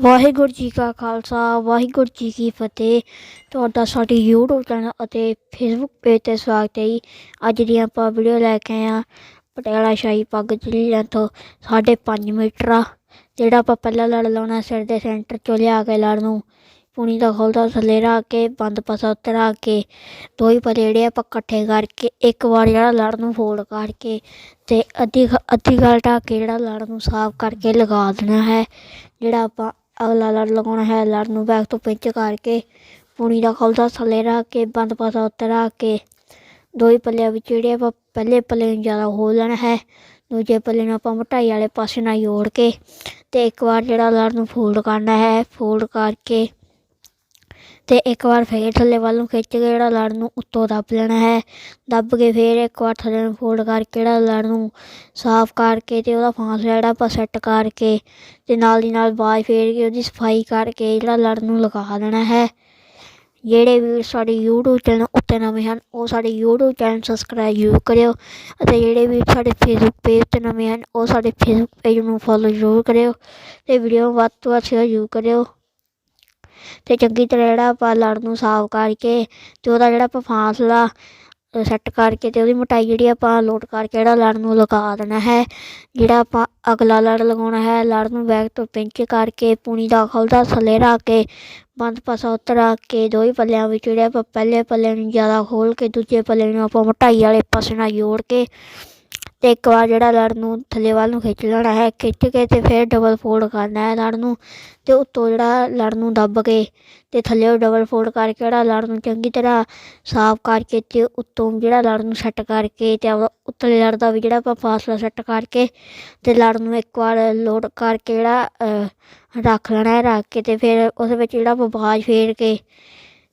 ਵਾਹਿਗੁਰੂ ਜੀ ਕਾ ਖਾਲਸਾ, ਵਾਹਿਗੁਰੂ ਜੀ ਕੀ ਫਤਿਹ। ਤੁਹਾਡਾ ਸਾਡੇ YouTube ਚੈਨਲ ਅਤੇ Facebook ਪੇਜ ਤੇ ਸਵਾਗਤ ਹੈ ਜੀ। ਅੱਜ ਦੀ ਆਪਾਂ ਵੀਡੀਓ ਲੈ ਕੇ ਆਏ ਹਾਂ ਪਟਿਆਲਾ ਸ਼ਾਹੀ ਪੱਗ ਜਿਹੜੀ ਤੋਂ ਸਾਢੇ ਪੰਜ ਮੀਟਰ ਆ, ਜਿਹੜਾ ਆਪਾਂ ਪਹਿਲਾਂ ਲੜ ਲਾਉਣਾ, ਸਿਰ ਦੇ ਸੈਂਟਰ ਚੋਂ ਲਿਆ ਕੇ ਲੜ ਨੂੰ। ਪੂਣੀ ਦਾ ਖੋਲਦਾ ਥੱਲੇ ਰੱਖ ਕੇ, ਬੰਦ ਪਾਸਾ ਉੱਤੇ ਕੇ, ਦੋ ਹੀ ਪਲੇ ਜਿਹੜੇ ਆਪਾਂ ਇਕੱਠੇ ਕਰਕੇ, ਇੱਕ ਵਾਰ ਜਿਹੜਾ ਲੜ ਨੂੰ ਫੋਲਡ ਕਰਕੇ ਤੇ ਅੱਧੀ ਖ- ਅੱਧੀ ਗੱਲ ਢੱਕ ਕੇ ਜਿਹੜਾ ਲੜ ਨੂੰ ਸਾਫ਼ ਕਰਕੇ ਲਗਾ ਦੇਣਾ ਹੈ, ਜਿਹੜਾ ਆਪਾਂ ਅਗਲਾ ਲੜ ਲਗਾਉਣਾ ਹੈ ਲੜ ਨੂੰ ਬੈਕ ਤੋਂ ਪਿੰਚ ਕਰਕੇ ਪੂਣੀ ਦਾ ਖੋਲਦਾ ਥੱਲੇ ਰੱਖ ਕੇ, ਬੰਦ ਪਾਸਾ ਉੱਤੇ ਰੱਖ ਕੇ। ਦੋ ਹੀ ਪੱਲਿਆਂ ਵਿੱਚ ਜਿਹੜੇ ਆਪਾਂ ਪਹਿਲੇ ਪੱਲੇ ਨੂੰ ਜ਼ਿਆਦਾ ਖੋਲ ਲੈਣਾ ਹੈ, ਦੂਜੇ ਪੱਲੇ ਨੂੰ ਆਪਾਂ ਮੋਟਾਈ ਵਾਲੇ ਪਾਸੇ ਨਾਲ ਜੋੜ ਕੇ ਤੇ ਇੱਕ ਵਾਰ ਜਿਹੜਾ ਲੜ ਨੂੰ ਫੋਲਡ ਕਰਨਾ ਹੈ ਫੋਲਡ ਕਰਕੇ ਤੇ ਇੱਕ ਵਾਰ ਫੇਰ ਥੱਲੇ ਵੱਲ ਨੂੰ ਖਿੱਚ ਕੇ ਜਿਹੜਾ ਲੜ ਨੂੰ ਉੱਤੋਂ ਦੱਬ ਲੈਣਾ ਹੈ। ਦੱਬ ਕੇ ਫੇਰ ਇੱਕ ਵਾਰ ਥੱਲੇ ਨੂੰ ਫੋਲਡ ਕਰਕੇ ਜਿਹੜਾ ਲੜ ਨੂੰ ਸਾਫ਼ ਕਰਕੇ ਤੇ ਉਹਦਾ ਫਾਂਸ ਜਿਹੜਾ ਆਪਾਂ ਸੈੱਟ ਕਰਕੇ ਤੇ ਨਾਲ ਦੀ ਨਾਲ ਬਾਜ ਫੇਰ ਕੇ ਉਹਦੀ ਸਫ਼ਾਈ ਕਰਕੇ ਜਿਹੜਾ ਲੜ ਨੂੰ ਲਗਾ ਦੇਣਾ ਹੈ। ਜਿਹੜੇ ਵੀ ਸਾਡੇ YouTube ਚੈਨਲ ਉੱਤੇ ਨਵੇਂ ਹਨ, ਉਹ ਸਾਡੇ YouTube ਚੈਨਲ ਸਬਸਕ੍ਰਾਈਬ ਜ਼ਰੂਰ ਕਰਿਓ ਅਤੇ ਜਿਹੜੇ ਵੀ ਸਾਡੇ Facebook ਪੇਜ ਤੇ ਨਵੇਂ ਹਨ, ਉਹ ਸਾਡੇ Facebook ਪੇਜ ਨੂੰ ਫੋਲੋ ਜ਼ਰੂਰ ਕਰਿਓ ਤੇ ਵੀਡੀਓ ਨੂੰ ਵੱਧ ਤੋਂ ਵੱਧ ਸ਼ੇਅਰ ਜ਼ਰੂਰ ਕਰਿਓ। ਤੇ ਚੰਗੀ ਤਰ੍ਹਾਂ ਜਿਹੜਾ ਆਪਾਂ ਲੜ ਨੂੰ ਸਾਫ਼ ਕਰਕੇ ਤੇ ਉਹਦਾ ਜਿਹੜਾ ਆਪਾਂ ਫਾਸਲਾ ਸੈੱਟ ਕਰਕੇ ਤੇ ਉਹਦੀ ਮੋਟਾਈ ਜਿਹੜੀ ਆਪਾਂ ਲੋਡ ਕਰਕੇ ਜਿਹੜਾ ਲੜ ਨੂੰ ਲਗਾ ਦੇਣਾ ਹੈ, ਜਿਹੜਾ ਆਪਾਂ ਅਗਲਾ ਲੜ ਲਗਾਉਣਾ ਹੈ, ਲੜ ਨੂੰ ਬੈਕ ਤੋਂ ਪਿੰਚ ਕਰਕੇ ਪੂਣੀ ਦਾ ਖੁੱਲਦਾ ਥੱਲੇ ਰੱਖ ਕੇ, ਬੰਦ ਪਾਸਾ ਉੱਤਰ ਰੱਖ ਕੇ ਦੋ ਹੀ ਪੱਲਿਆਂ ਵਿੱਚ ਜਿਹੜੇ ਆਪਾਂ ਪਹਿਲੇ ਪੱਲੇ ਨੂੰ ਜ਼ਿਆਦਾ ਖੋਲ ਕੇ ਦੂਜੇ ਪੱਲੇ ਨੂੰ ਆਪਾਂ ਮੋਟਾਈ ਵਾਲੇ ਪਾਸੇ ਨਾਲ ਜੋੜ ਕੇ ਤੇ ਇੱਕ ਵਾਰ ਜਿਹੜਾ ਲੜ ਨੂੰ ਥੱਲੇ ਵੱਲ ਨੂੰ ਖਿੱਚ ਲੈਣਾ ਹੈ, ਖਿੱਚ ਕੇ ਤੇ ਫਿਰ ਡਬਲ ਫੋਲਡ ਕਰਨਾ ਹੈ ਲੜ ਨੂੰ ਤੇ ਉੱਤੋਂ ਜਿਹੜਾ ਲੜ ਨੂੰ ਦੱਬ ਕੇ ਤੇ ਥੱਲੇ ਡਬਲ ਫੋਲਡ ਕਰਕੇ ਜਿਹੜਾ ਲੜ ਨੂੰ ਚੰਗੀ ਤਰ੍ਹਾਂ ਸਾਫ਼ ਕਰਕੇ ਤੇ ਉੱਤੋਂ ਜਿਹੜਾ ਲੜ ਨੂੰ ਸੈੱਟ ਕਰਕੇ ਤੇ ਆਪਦਾ ਉੱਤਲੇ ਲੜ ਦਾ ਵੀ ਜਿਹੜਾ ਆਪਾਂ ਫਾਸਲਾ ਸੈੱਟ ਕਰਕੇ ਤੇ ਲੜ ਨੂੰ ਇੱਕ ਵਾਰ ਲੋਡ ਕਰਕੇ ਜਿਹੜਾ ਰੱਖ ਲੈਣਾ ਹੈ, ਰੱਖ ਕੇ ਤੇ ਫਿਰ ਉਸ ਵਿੱਚ ਜਿਹੜਾ ਆਪਾਂ ਬਾਜ ਫੇਰ ਕੇ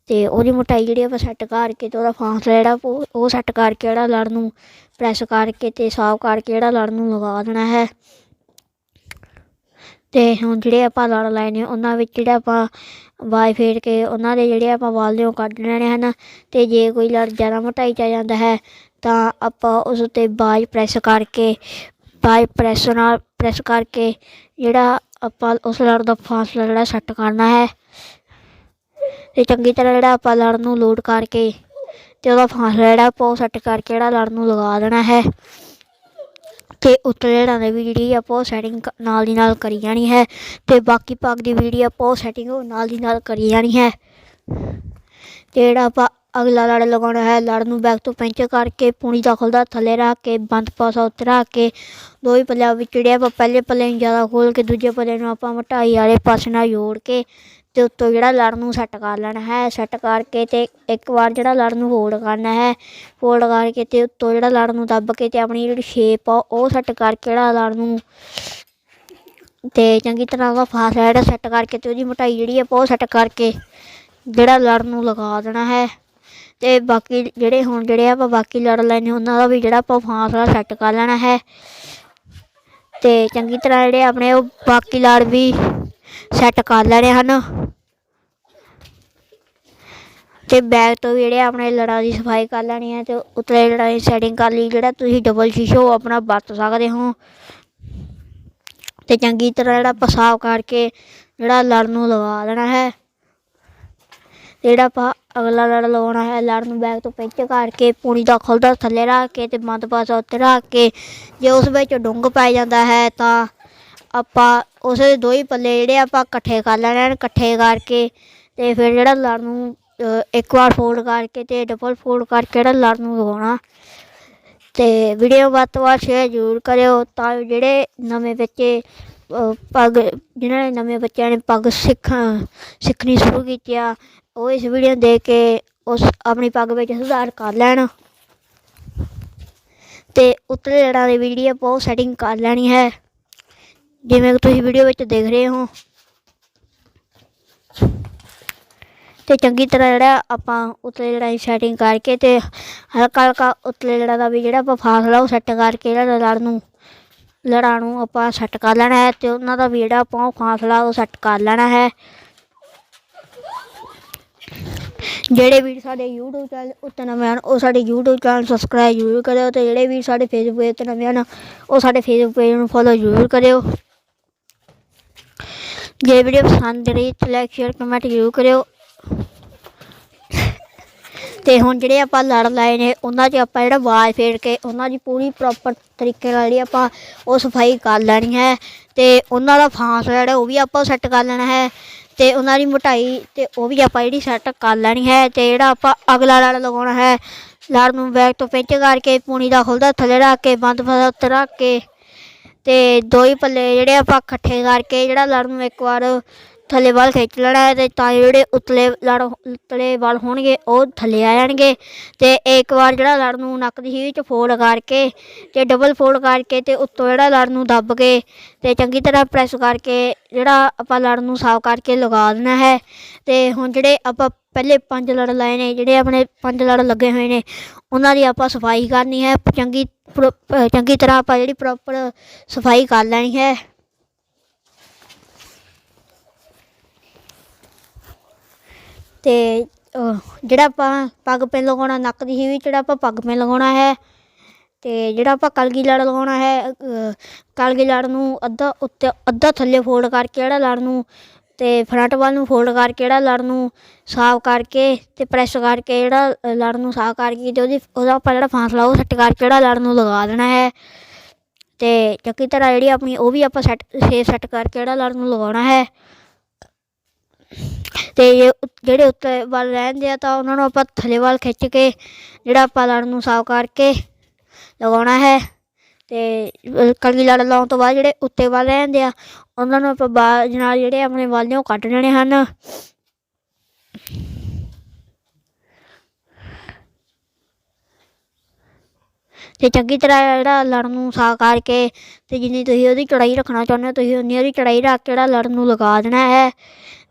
ਤੇ ਉਹਦੀ ਮੋਟਾਈ ਜਿਹੜੀ ਆਪਾਂ ਸੈੱਟ ਕਰਕੇ ਤੇ ਉਹਦਾ ਫਾਸਲਾ ਜਿਹੜਾ ਉਹ- ਉਹ ਸੈੱਟ ਕਰਕੇ ਜਿਹੜਾ ਲੜ ਨੂੰ ਪ੍ਰੈਸ ਕਰਕੇ ਤੇ ਸਾਫ਼ ਕਰਕੇ ਜਿਹੜਾ ਲੜ ਨੂੰ ਲਗਾ ਦੇਣਾ ਹੈ। ਤੇ ਹੁਣ ਜਿਹੜੇ ਆਪਾਂ ਲੜ ਲਾਏ ਨੇ, ਉਹਨਾਂ ਵਿੱਚ ਜਿਹੜਾ ਆਪਾਂ ਬਾਜ ਫੇਰ ਕੇ ਉਹਨਾਂ ਦੇ ਜਿਹੜੇ ਆਪਾਂ ਵਾਲ ਨੇ ਉਹ ਕੱਢ ਲੈਣੇ ਹਨ। ਤੇ ਜੇ ਕੋਈ ਲੜ, ਜ਼ਿਆਦਾ ਮੋਟਾਈ 'ਚ ਜਾਂਦਾ ਹੈ, ਤਾਂ ਆਪਾਂ ਉਸ ਉੱਤੇ ਬਾਜ ਪ੍ਰੈਸ ਕਰਕੇ, ਬਾਜ ਪ੍ਰੈਸ ਨਾਲ ਪ੍ਰੈਸ ਕਰਕੇ ਜਿਹੜਾ ਆਪਾਂ ਉਸ ਲੜ ਦਾ ਫਾਸਲਾ ਜਿਹੜਾ ਸੈੱਟ ਕਰਨਾ ਹੈ। ਤੇ ਚੰਗੀ ਤਰ੍ਹਾਂ ਜਿਹੜਾ ਆਪਾਂ ਲੜ ਨੂੰ ਲੋਡ ਕਰਕੇ ਤੇ ਉਹਦਾ ਫਾਸਲਾ ਜਿਹੜਾ ਆਪਾਂ ਉਹ ਸੈੱਟ ਕਰਕੇ ਜਿਹੜਾ ਲੜ ਨੂੰ ਲਗਾ ਦੇਣਾ ਹੈ। ਤੇ ਉੱਤੇ ਜਿਹੜਾ ਦੇ ਵੀ ਜਿਹੜੀ ਆਪਾਂ ਉਹ ਸੈਟਿੰਗ ਨਾਲ ਦੀ ਨਾਲ ਕਰੀ ਜਾਣੀ ਹੈ ਤੇ ਬਾਕੀ ਭਾਗ ਦੀ ਵੀਡੀਓ ਆਪਾਂ ਉਹ ਸੈਟਿੰਗ ਨਾਲ ਦੀ ਨਾਲ ਕਰੀ ਜਾਣੀ ਹੈ। ਤੇ ਜਿਹੜਾ ਆਪਾਂ ਅਗਲਾ ਲੜ ਲਗਾਉਣਾ ਹੈ ਲੜ ਨੂੰ ਬੈਕ ਤੋਂ ਪਿੰਚ ਕਰਕੇ ਪੂਣੀ ਦਾ ਖੁੱਲਦਾ ਥੱਲੇ ਰੱਖ ਕੇ, ਬੰਦ ਪਾਸਾ ਉੱਤੇ ਰੱਖ ਕੇ, ਦੋ ਹੀ ਪੱਲਿਆਂ ਵਿੱਚ ਜਿਹੜੇ ਆਪਾਂ ਪਹਿਲੇ ਪੱਲੇ ਨੂੰ ਜ਼ਿਆਦਾ ਖੋਲ ਕੇ ਦੂਜੇ ਪੱਲੇ ਨੂੰ ਆਪਾਂ ਮੋਟਾਈ ਵਾਲੇ ਪਾਸੇ ਨਾਲ ਜੋੜ ਕੇ ਤੇ ਉੱਤੋਂ ਜਿਹੜਾ ਲੜ ਨੂੰ ਸੈੱਟ ਕਰ ਲੈਣਾ ਹੈ ਸੈੱਟ ਕਰਕੇ ਤੇ ਇੱਕ ਵਾਰ ਜਿਹੜਾ ਲੜ ਨੂੰ ਫੋਲਡ ਕਰਨਾ ਹੈ ਫੋਲਡ ਕਰਕੇ ਤੇ ਉੱਤੋਂ ਜਿਹੜਾ ਲੜ ਨੂੰ ਦੱਬ ਕੇ ਤੇ ਆਪਣੀ ਜਿਹੜੀ ਸ਼ੇਪ ਆ, ਉਹ ਸੈੱਟ ਕਰਕੇ ਜਿਹੜਾ ਲੜ ਨੂੰ ਤੇ ਚੰਗੀ ਤਰ੍ਹਾਂ ਉਹਦਾ ਫਾਸਲਾ ਜਿਹੜਾ ਸੈੱਟ ਕਰਕੇ ਤੇ ਉਹਦੀ ਮੋਟਾਈ ਜਿਹੜੀ ਆ, ਉਹ ਸੈੱਟ ਕਰਕੇ ਜਿਹੜਾ ਲੜ ਨੂੰ ਲਗਾ ਦੇਣਾ ਹੈ। ਤੇ ਬਾਕੀ ਜਿਹੜੇ ਹੁਣ ਜਿਹੜੇ ਆਪਾਂ ਬਾਕੀ ਲੜ ਲੈਣੇ ਉਹਨਾਂ ਦਾ ਵੀ ਜਿਹੜਾ ਆਪਾਂ ਫਾਸਲਾ ਸੈੱਟ ਕਰ ਲੈਣਾ ਹੈ। ਤੇ ਚੰਗੀ ਤਰ੍ਹਾਂ ਜਿਹੜੇ ਆਪਣੇ ਉਹ ਬਾਕੀ ਲੜ ਵੀ ਸੈੱਟ ਕਰ ਲੈਣੇ ਹਨ। ਤੇ ਬੈਗ ਤੋਂ ਵੀ ਜਿਹੜੇ ਆਪਣੇ ਲੜਾਂ ਦੀ ਸਫ਼ਾਈ ਕਰ ਲੈਣੀ ਹੈ ਤੇ ਉਤਲੇ ਲੜਾਂ ਦੀ ਸੈਟਿੰਗ ਕਰ ਲਈ, ਜਿਹੜਾ ਤੁਸੀਂ ਡਬਲ ਸ਼ੀਸ਼ੋ ਆਪਣਾ ਵਰਤ ਸਕਦੇ ਹੋ। ਤੇ ਚੰਗੀ ਤਰ੍ਹਾਂ ਜਿਹੜਾ ਆਪਾਂ ਸਾਫ਼ ਕਰਕੇ ਜਿਹੜਾ ਲੜ ਨੂੰ ਲਗਾ ਦੇਣਾ ਹੈ। ਜਿਹੜਾ ਆਪਾਂ ਅਗਲਾ ਲੜ ਲਗਾਉਣਾ ਹੈ, ਲੜ ਨੂੰ ਬੈਗ ਤੋਂ ਪਿੰਚ ਕਰਕੇ ਪੂਣੀ ਦਾ ਖੁੱਲਦਾ ਥੱਲੇ ਰੱਖ ਕੇ ਤੇ ਬੰਦ ਪਾਸਾ ਉੱਤੇ ਰੱਖ ਕੇ ਜੇ ਉਸ ਵਿੱਚ ਡੁੰਗ ਪੈ ਜਾਂਦਾ ਹੈ ਤਾਂ ਆਪਾਂ ਉਸ ਦੇ ਦੋ ਹੀ ਪੱਲੇ ਜਿਹੜੇ ਆਪਾਂ ਇਕੱਠੇ ਕਰ ਲੈਣੇ ਹਨ ਇਕੱਠੇ ਕਰਕੇ ਤੇ ਫਿਰ ਜਿਹੜਾ ਲੜ ਨੂੰ ਇੱਕ ਵਾਰ ਫੋਲਡ ਕਰਕੇ ਤੇ ਡਬਲ ਫੋਲਡ ਕਰਕੇ ਜਿਹੜਾ ਲੜ ਨੂੰ ਲਗਾਉਣਾ ਤੇ ਵੀਡੀਓ ਵੱਧ ਤੋਂ ਵੱਧ ਸ਼ੇਅਰ ਜ਼ਰੂਰ ਕਰਿਓ ਤਾਂ ਜਿਹੜੇ ਨਵੇਂ ਬੱਚੇ ਪੱਗ ਜਿਨ੍ਹਾਂ ਨੇ ਨਵੇਂ ਬੱਚਿਆਂ ਨੇ ਪੱਗ ਸਿੱਖਣ ਸਿੱਖਣੀ ਸ਼ੁਰੂ ਕੀਤੀ ਆ, ਉਹ ਇਸ ਵੀਡੀਓ ਦੇਖ ਕੇ ਉਸ ਆਪਣੀ ਪੱਗ ਵਿੱਚ ਸੁਧਾਰ ਕਰ ਲੈਣ। ਤੇ ਉੱਤਲੇ ਲੜਾਂ ਦੀ ਵੀਡੀਓ ਬਹੁਤ ਸੈਟਿੰਗ ਕਰ ਲੈਣੀ ਹੈ। ਜਿਵੇਂ ਕਿ ਤੁਸੀਂ ਵੀਡੀਓ ਵਿੱਚ ਦੇਖ ਰਹੇ ਹੋ। ਤੇ ਚੰਗੀ ਤਰ੍ਹਾਂ ਜਿਹੜਾ ਆਪਾਂ ਉਤਲੇ ਜਿਹੜਾ ਸੈਟਿੰਗ ਕਰਕੇ ਤੇ ਹਲਕਾ ਹਲਕਾ ਉਤਲੇ ਜਿਹੜਾ ਦਾ ਵੀ ਜਿਹੜਾ ਆਪਾਂ ਫਾਸਲਾ ਉਹ ਸੈੱਟ ਕਰਕੇ ਜਿਹੜਾ ਲੜ ਨੂੰ ਲੜਾਂ ਨੂੰ ਆਪਾਂ ਸੈੱਟ ਕਰ ਲੈਣਾ ਹੈ ਤੇ ਉਹਨਾਂ ਦਾ ਵੀ ਜਿਹੜਾ ਆਪਾਂ ਉਹ ਫਾਸਲਾ ਉਹ ਸੈੱਟ ਕਰ ਲੈਣਾ ਹੈ। ਜਿਹੜੇ ਵੀ ਸਾਡੇ YouTube ਚੈਨਲ ਉੱਤੇ ਨਵੇਂ ਹਨ, ਉਹ ਸਾਡੇ YouTube ਚੈਨਲ ਸਬਸਕ੍ਰਾਈਬ ਜ਼ਰੂਰ ਕਰਿਓ ਤੇ ਜਿਹੜੇ ਵੀ ਸਾਡੇ Facebook ਪੇਜ ਤੇ ਨਵੇਂ ਹਨ, ਉਹ ਸਾਡੇ Facebook ਪੇਜ ਨੂੰ ਫੋਲੋ ਜ਼ਰੂਰ ਕਰਿਓ। ਜੇ ਵੀਡੀਓ ਪਸੰਦ ਰਹੀ ਤਾਂ ਲਾਈਕ ਸ਼ੇਅਰ ਕਮੈਂਟ ਜ਼ਰੂਰ ਕਰਿਓ। ਤੇ ਹੁਣ ਜਿਹੜੇ ਆਪਾਂ ਲੜ ਲਾਏ ਨੇ, ਉਹਨਾਂ 'ਚ ਆਪਾਂ ਜਿਹੜਾ ਆਵਾਜ਼ ਫੇਰ ਕੇ, ਉਹਨਾਂ ਦੀ ਪੂਰੀ ਪ੍ਰੋਪਰ ਤਰੀਕੇ ਨਾਲ ਜਿਹੜੀ ਆਪਾਂ ਉਹ ਸਫ਼ਾਈ ਕਰ ਲੈਣੀ ਹੈ। ਤੇ ਉਹਨਾਂ ਦਾ ਫਾਂਸ ਜਿਹੜਾ, ਉਹ ਵੀ ਆਪਾਂ ਸੈੱਟ ਕਰ ਲੈਣਾ ਹੈ। ਤੇ ਉਹਨਾਂ ਦੀ ਮੋਟਾਈ ਤੇ ਉਹ ਵੀ ਆਪਾਂ ਜਿਹੜੀ ਸੈੱਟ ਕਰ ਲੈਣੀ ਹੈ। ਤੇ ਜਿਹੜਾ ਆਪਾਂ ਅਗਲਾ ਲੜ ਲਗਾਉਣਾ ਹੈ ਲੜ ਨੂੰ ਬੈਕ ਤੋਂ ਪਿੰਚ ਕਰਕੇ, ਪੂਣੀ ਦਾ ਖੁੱਲਦਾ ਥੱਲੇ ਰੱਖ ਕੇ, ਬੰਦ ਫਸਾ ਉੱਤੇ ਰੱਖ ਕੇ ਤੇ ਦੋ ਹੀ ਪੱਲੇ ਜਿਹੜੇ ਆਪਾਂ ਇਕੱਠੇ ਕਰਕੇ ਜਿਹੜਾ ਲੜਨ ਨੂੰ ਇੱਕ ਵਾਰ ਥੱਲੇ ਵੱਲ ਖਿੱਚ ਲੈਣਾ ਹੈ ਤੇ ਤਾਂ ਜਿਹੜੇ ਉਤਲੇ ਲੜ, ਉਤਲੇ ਵੱਲ ਹੋਣਗੇ, ਉਹ ਥੱਲੇ ਆ ਜਾਣਗੇ। ਤੇ ਇੱਕ ਵਾਰ ਜਿਹੜਾ ਲੜ ਨੂੰ ਨੱਕ ਦੀ ਹੀਰ ਚ ਫੋਲਡ ਕਰਕੇ ਤੇ ਡਬਲ ਫੋਲਡ ਕਰਕੇ ਤੇ ਉੱਤੋਂ ਜਿਹੜਾ ਲੜ ਨੂੰ ਦੱਬ ਕੇ ਤੇ ਚੰਗੀ ਤਰ੍ਹਾਂ ਪ੍ਰੈਸ ਕਰਕੇ ਜਿਹੜਾ ਆਪਾਂ ਲੜ ਨੂੰ ਸਾਫ਼ ਕਰਕੇ ਲਗਾ ਦੇਣਾ ਹੈ। ਤੇ ਹੁਣ ਜਿਹੜੇ ਆਪਾਂ ਪਹਿਲੇ ਪੰਜ ਲੜ ਲਾਏ ਨੇ, ਜਿਹੜੇ ਆਪਣੇ ਪੰਜ ਲੜ ਲੱਗੇ ਹੋਏ ਨੇ, ਉਹਨਾਂ ਦੀ ਆਪਾਂ ਸਫ਼ਾਈ ਕਰਨੀ ਹੈ। ਚੰਗੀ ਪ੍ਰੋ- ਚੰਗੀ ਤਰ੍ਹਾਂ ਆਪਾਂ ਜਿਹੜੀ ਪ੍ਰੋਪਰ ਸਫ਼ਾਈ ਕਰ ਲੈਣੀ ਹੈ। ਤੇ ਜਿਹੜਾ ਆਪਾਂ ਪੱਗ ਪੇ ਲਗਾਉਣਾ ਨੱਕ ਦੀ ਹੀਵੀ ਜਿਹੜਾ ਆਪਾਂ ਪੱਗ ਪੇ ਲਗਾਉਣਾ ਹੈ ਤੇ ਜਿਹੜਾ ਆਪਾਂ ਕਲਗੀ ਲੜ ਲਗਾਉਣਾ ਹੈ ਕਲਗੀ ਲੜ ਨੂੰ ਅੱਧਾ ਉੱਤੇ ਅੱਧਾ ਥੱਲੇ ਫੋਲਡ ਕਰਕੇ ਜਿਹੜਾ ਲੜ ਨੂੰ ਤੇ ਫਰੰਟ ਵੱਲ ਨੂੰ ਫੋਲਡ ਕਰਕੇ ਜਿਹੜਾ ਲੜ ਨੂੰ ਸਾਫ਼ ਕਰਕੇ ਤੇ ਪ੍ਰੈਸ ਕਰਕੇ ਜਿਹੜਾ ਅ, ਲੜ ਨੂੰ ਸਾਫ਼ ਕਰਕੇ ਤੇ ਉਹਦੀ ਉਹਦਾ ਆਪਾਂ ਜਿਹੜਾ ਫਾਸਲਾ ਉਹ ਸੈੱਟ ਕਰਕੇ ਜਿਹੜਾ ਲੜ ਨੂੰ ਲਗਾ ਦੇਣਾ ਹੈ। ਤੇ ਚੰਗੀ ਤਰ੍ਹਾਂ ਜਿਹੜੀ ਆਪਣੀ ਉਹ ਵੀ ਆਪਾਂ ਸੈੱਟ ਸੇਫ ਸੈੱਟ ਕਰਕੇ ਜਿਹੜਾ ਲੜ ਨੂੰ ਲਗਾਉਣਾ ਹੈ। ਤੇ ਜੇ ਉ- ਜਿਹੜੇ ਉੱਤੇ ਵੱਲ ਰਹਿੰਦੇ ਆ ਤਾਂ ਉਹਨਾਂ ਨੂੰ ਆਪਾਂ ਥੱਲੇ ਵੱਲ ਖਿੱਚ ਕੇ ਜਿਹੜਾ ਆਪਾਂ ਲੜ ਨੂੰ ਸਾਫ਼ ਕਰਕੇ ਲਗਾਉਣਾ ਹੈ। ਤੇ ਅ, ਲੜ ਲਾਉਣ ਤੋਂ ਬਾਅਦ ਜਿਹੜੇ ਉੱਤੇ ਵੱਲ ਰਹਿੰਦੇ ਆ ਉਹਨਾਂ ਨੂੰ ਆਪਾਂ ਬਾਜ ਨਾਲ ਜਿਹੜੇ ਆਪਣੇ ਵੱਲ ਨੇ ਉਹ ਕੱਢ ਲੈਣੇ ਹਨ। ਤੇ ਚੰਗੀ ਤਰ੍ਹਾਂ ਜਿਹੜਾ ਲੜ ਨੂੰ ਸਾਫ਼ ਕਰਕੇ ਤੇ ਜਿੰਨੀ ਤੁਸੀਂ ਉਹਦੀ ਚੜਾਈ ਰੱਖਣਾ ਚਾਹੁੰਦੇ ਹੋ ਤੁਸੀਂ ਉਨੀ ਉਹਦੀ ਚੜਾਈ ਰੱਖ ਕੇ ਜਿਹੜਾ ਲੜ ਨੂੰ ਲਗਾ ਦੇਣਾ ਹੈ।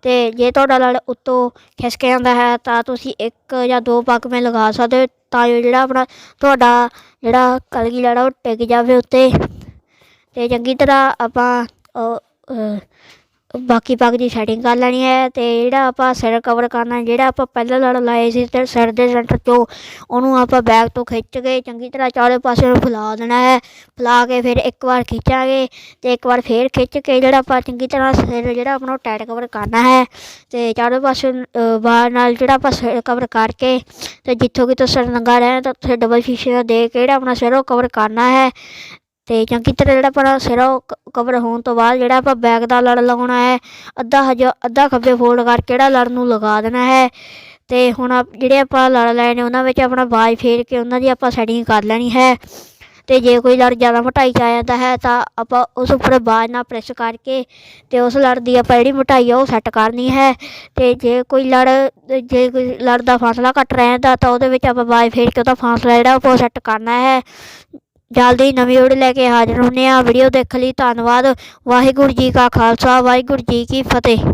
ਤੇ ਜੇ ਤੁਹਾਡਾ ਲੜ ਉੱਤੋਂ ਖਿਸਕ ਜਾਂਦਾ ਹੈ ਤਾਂ ਤੁਸੀਂ ਇੱਕ ਜਾਂ ਦੋ ਪੱਗ ਮੈਂ ਲਗਾ ਸਕਦੇ ਹੋ ਤਾਂ ਜੋ ਜਿਹੜਾ ਆਪਣਾ ਤੁਹਾਡਾ ਜਿਹੜਾ ਕਲਗੀ ਲੜ ਆ ਉਹ ਟਿਕ ਜਾਵੇ ਉੱਤੇ। ਤੇ ਚੰਗੀ ਤਰ੍ਹਾਂ ਆਪਾਂ ਬਾਕੀ ਪੱਗ ਦੀ ਸੈਟਿੰਗ ਕਰ ਲੈਣੀ ਹੈ ਤੇ ਜਿਹੜਾ ਆਪਾਂ ਸਿਰ ਕਵਰ ਕਰਨਾ, ਜਿਹੜਾ ਆਪਾਂ ਪਹਿਲਾਂ ਲੜ ਲਾਏ ਸੀ ਤੇ ਸਿਰ ਦੇ ਸੈਂਟਰ ਤੋਂ ਉਹਨੂੰ ਆਪਾਂ ਬੈਗ ਤੋਂ ਖਿੱਚ ਕੇ ਚੰਗੀ ਤਰ੍ਹਾਂ ਚਾਰੇ ਪਾਸੇ ਨੂੰ ਫੈਲਾ ਦੇਣਾ ਹੈ। ਫੈਲਾ ਕੇ ਫਿਰ ਇੱਕ ਵਾਰ ਖਿੱਚਾਂਗੇ ਤੇ ਇੱਕ ਵਾਰ ਫੇਰ ਖਿੱਚ ਕੇ ਜਿਹੜਾ ਆਪਾਂ ਚੰਗੀ ਤਰ੍ਹਾਂ ਸਿਰ ਜਿਹੜਾ ਆਪਣਾ ਟਾਈਟ ਕਵਰ ਕਰਨਾ ਹੈ ਤੇ ਚਾਰੇ ਪਾਸੇ ਬਾਹਰ ਨਾਲ ਜਿਹੜਾ ਆਪਾਂ ਸਿਰ ਕਵਰ ਕਰਕੇ ਤੇ ਜਿੱਥੋਂ ਕਿਤੋਂ ਸਿਰ ਨੰਗਾ ਰਹਿ ਤਾਂ ਉੱਥੇ ਡਬਲ ਸ਼ੀਸ਼ੇ ਦਾ ਦੇ ਕੇ ਜਿਹੜਾ ਆਪਣਾ ਸਿਰ ਉਹ ਕਵਰ ਕਰਨਾ ਹੈ। ਤੇ ਚੰਗੀ ਤਰ੍ਹਾਂ ਜਿਹੜਾ ਆਪਣਾ ਸਿਰਾ ਉਹ ਕਵਰ ਹੋਣ ਤੋਂ ਬਾਅਦ ਜਿਹੜਾ ਆਪਾਂ ਬੈਕ ਦਾ ਲੜ ਲਗਾਉਣਾ ਹੈ, ਅੱਧਾ ਹਜ, ਅੱਧਾ ਖੱਬੇ ਫੋਲਡ ਕਰਕੇ ਜਿਹੜਾ ਲੜ ਨੂੰ ਲਗਾ ਦੇਣਾ ਹੈ। ਤੇ ਹੁਣ ਆਪ- ਜਿਹੜੇ ਆਪਾਂ ਲੜ ਲਏ ਨੇ, ਉਹਨਾਂ ਵਿੱਚ ਆਪਣਾ ਬਾਜ ਫੇਰ ਕੇ ਉਹਨਾਂ ਦੀ ਆਪਾਂ ਸੈਟਿੰਗ ਕਰ ਲੈਣੀ ਹੈ। ਤੇ ਜੇ ਕੋਈ ਲੜ ਜ਼ਿਆਦਾ ਮਟਾਈ 'ਚ ਆ ਜਾਂਦਾ ਹੈ, ਤਾਂ ਆਪਾਂ ਉਸ ਉੱਪਰ ਬਾਜ ਨਾਲ ਪ੍ਰੈਸ ਕਰਕੇ ਤੇ ਉਸ ਲੜ ਦੀ ਆਪਾਂ ਜਿਹੜੀ ਮੋਟਾਈ ਆ, ਉਹ ਸੈੱਟ ਕਰਨੀ ਹੈ। ਤੇ ਜੇ ਕੋਈ ਲੜ, ਜੇ ਕੋਈ ਲੜ ਦਾ ਫਾਸਲਾ ਘੱਟ ਰਹਿੰਦਾ, ਤਾਂ ਉਹਦੇ ਵਿੱਚ ਆਪਾਂ ਬਾਜ ਫੇਰ ਕੇ ਉਹਦਾ ਫਾਸਲਾ ਜਿਹੜਾ, ਉਹ ਸੈੱਟ ਕਰਨਾ ਹੈ। ਜਲਦੀ ਨਵੀਂ ਵੀਡੀਓ ਲੈ ਕੇ ਹਾਜ਼ਰ ਹੁੰਦੇ ਆ ਵੀਡੀਓ ਦੇਖਣ ਲਈ ਧੰਨਵਾਦ। ਵਾਹਿਗੁਰੂ ਜੀ ਕਾ ਖਾਲਸਾ, ਵਾਹਿਗੁਰੂ ਜੀ ਕੀ ਫਤਿਹ।